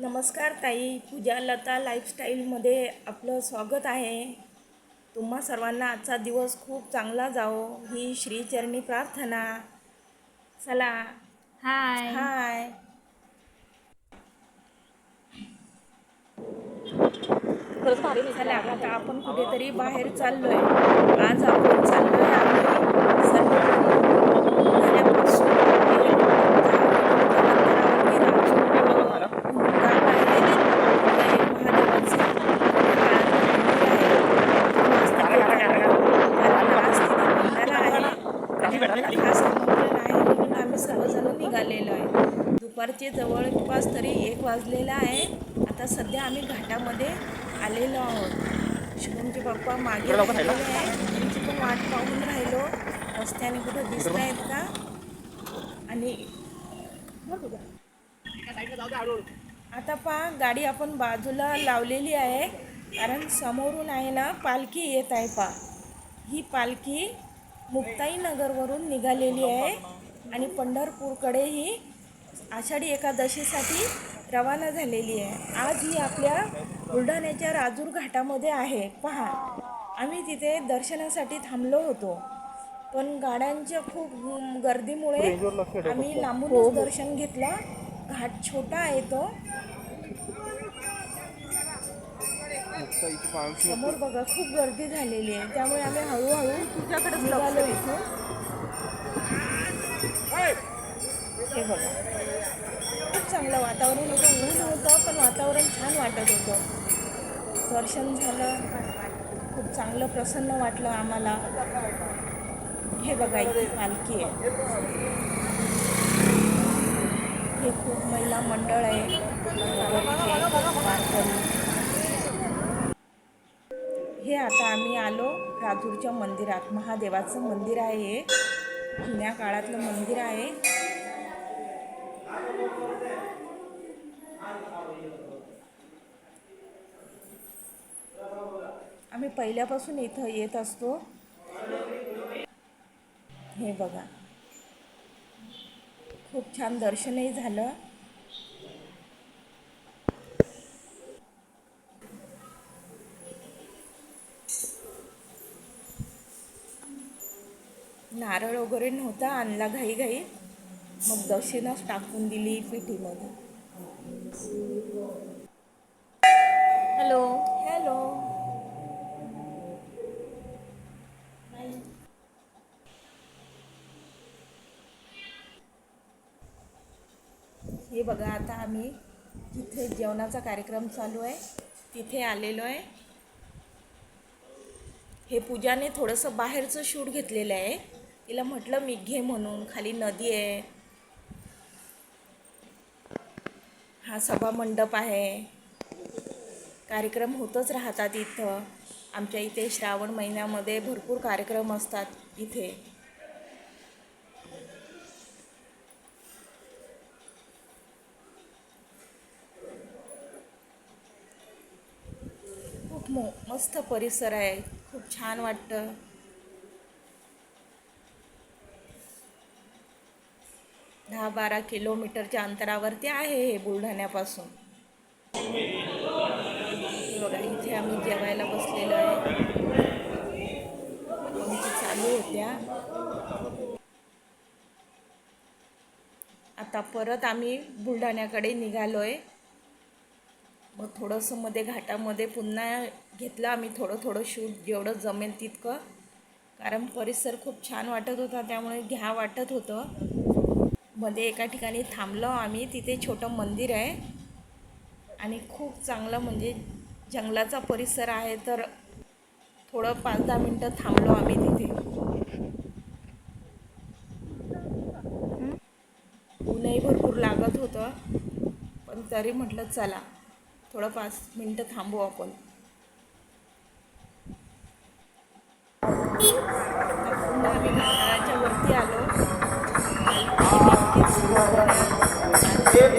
नमस्कार ताई पूजा लता लाईफस्टाईलमध्ये आपलं स्वागत आहे. तुम्हा सर्वांना आजचा दिवस खूप चांगला जावो ही श्रीचरणी प्रार्थना. चला. हाय हाय चला आता आपण कुठेतरी बाहेर चाललोय. आज आपण चाललोय आम्ही सर्वजण पुण्यापासून एक दहा किलोमीटर अंतरावरती राजूर गाव आहे. तिथे महादेवाचं मंदिर आहे. कारण आज तिथे भंडारा आहे आणि खास आमंत्रण आहे म्हणून आम्ही सर्वजण निघालेलो आहे दुपारचे जवळपास तरी एक वाजलेला आहे. आता सध्या आम्ही घाटामध्ये आलेलो आहोत. शुभमचे पप्पा मागे राहिलेले आहे त्यांची पण वाट पाहून राहिलो. रस्त्याने कुठं दिसत आहेत का? आणि आता पहा गाडी आपण बाजूला लावलेली आहे. कारण समोरून आहे ना पालखी येत आहे पहा. ही पालखी मुक्ताई नगरवरून निघालेली आहे. आणि पंढरपूरकडे ही आषाढी एकादशीसाठी रवाना झालेली आहे. आज ही आपल्या बुलढाण्याच्या राजूर घाटामध्ये आहे. पहा आम्ही तिथे दर्शनासाठी थांबलो होतो. पण गाड्यांच्या खूप गर्दीमुळे आम्ही लांबूनच दर्शन घेतलं. घाट छोटा आहे तो. समोर बघा खूप गर्दी झालेली आहे. त्यामुळे आम्ही हळूहळू तुझ्याकडे निघालो इथून. हे बघा. खूप चांगलं वातावरण होतं ऊन होतं पण वातावरण छान वाटत होतं. दर्शन झालं. खूप चांगलं प्रसन्न वाटलं आम्हाला. हे बघा इथे पालखी आहे. हे खूप महिला मंडळ आहे. हे आता आम्ही आलो राजूरच्या मंदिरात. महादेवाचं मंदिर आहे हे. जुन्या काळातलं मंदिर आहे. आम्ही पहिल्यापासून इथं येत असतो. हे बघा. खूप छान दर्शनही झालं. नारळ वगैरे नव्हता आणला घाई घाई मग दक्षिणच टाकून दिली पिठीमध्ये हॅलो. हॅलो. हे बघा आता आम्ही तिथे जेवणाचा कार्यक्रम चालू आहे तिथे आलेलो आहे. हे पूजाने थोडंसं बाहेरचं शूट घेतलेलं आहे. तिला म्हटलं मी घे म्हणून. खाली नदी आहे. हा सभा मंडप आहे. कार्यक्रम होतच राहतात इथं. आमच्या इथे श्रावण महिन्यामध्ये भरपूर कार्यक्रम असतात इथे. खूप मो मस्त परिसर आहे. खूप छान वाटतं. दहा बारा किलोमीटरच्या अंतरावरती आहे हे बुलढाण्यापासून. बघा इथे आम्ही जेवायला बसलेलो आहे. पंक्ती चालू होत्या. आता परत आम्ही बुलढाण्याकडे निघालो आहे मग थोडंसं मध्ये घाटामध्ये पुन्हा घेतलं आम्ही थोडं थोडं शूट जेवढं जमेल तितकं. कारण परिसर खूप छान वाटत होता त्यामुळे घ्या वाटत होतं. मध्ये एका ठिकाणी थांबलो आम्ही. तिथे छोटं मंदिर आहे. आणि खूप चांगलं म्हणजे जंगलाचा परिसर आहे तर थोडं पाच दहा मिनटं थांबलो आम्ही तिथे. ऊनही भरपूर लागत होतं. पण तरी म्हटलं चला थोडं पाच मिनटं थांबू आपण. पुन्हा आम्ही घाटाच्या वरती आलो.